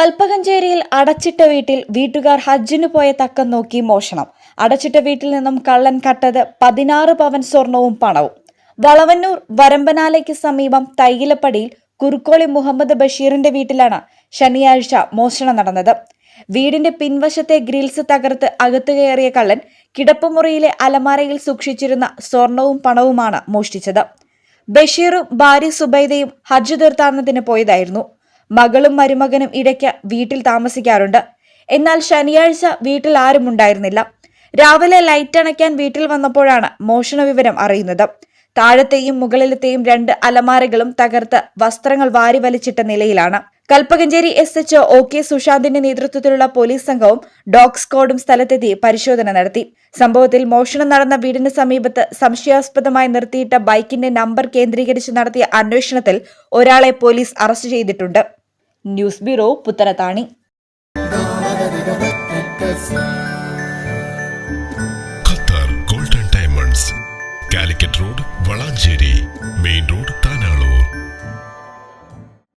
കൽപ്പകഞ്ചേരിയിൽ അടച്ചിട്ട വീട്ടിൽ വീട്ടുകാർ ഹജ്ജിനു പോയ തക്കം നോക്കി മോഷണം. അടച്ചിട്ട വീട്ടിൽ നിന്നും കള്ളൻ കട്ടത് പതിനാറ് പവൻ സ്വർണവും പണവും. വളവന്നൂർ വരമ്പനാലയ്ക്ക് സമീപം തൈലപ്പടിയിൽ കുറുക്കോളി മുഹമ്മദ് ബഷീറിന്റെ വീട്ടിലാണ് ശനിയാഴ്ച മോഷണം നടന്നത്. വീടിന്റെ പിൻവശത്തെ ഗ്രിൽസ് തകർത്ത് അകത്തു കയറിയ കള്ളൻ കിടപ്പുമുറിയിലെ അലമാരയിൽ സൂക്ഷിച്ചിരുന്ന സ്വർണവും പണവുമാണ് മോഷ്ടിച്ചത്. ബഷീറും ഭാര്യ സുബൈദയും ഹജ്ജ് തീർത്ഥാടനത്തിന് പോയതായിരുന്നു. മകളും മരുമകനും ഇടയ്ക്ക് വീട്ടിൽ താമസിക്കാറുണ്ട്. എന്നാൽ ശനിയാഴ്ച വീട്ടിൽ ആരും ഉണ്ടായിരുന്നില്ല. രാവിലെ ലൈറ്റ് അണയ്ക്കാൻ വീട്ടിൽ വന്നപ്പോഴാണ് മോഷണ വിവരം അറിയുന്നത്. താഴത്തെയും മുകളിലത്തെയും രണ്ട് അലമാരകളും തകർത്ത് വസ്ത്രങ്ങൾ വാരി വലിച്ചിട്ട നിലയിലാണ്. Kalpakanchery S H O K സുശാന്തിന്റെ നേതൃത്വത്തിലുള്ള പോലീസ് സംഘവും ഡോഗ് സ്ക്വാഡും സ്ഥലത്തെത്തി പരിശോധന നടത്തി. സംഭവത്തിൽ മോഷണം നടന്ന വീടിന് സമീപത്ത് സംശയാസ്പദമായി നിർത്തിയിട്ട ബൈക്കിന്റെ നമ്പർ കേന്ദ്രീകരിച്ച് നടത്തിയ അന്വേഷണത്തിൽ ഒരാളെ പോലീസ് അറസ്റ്റ് ചെയ്തിട്ടുണ്ട്. News bureau Puthanathani. Qatar golden diamonds Calicut road Valanchery main road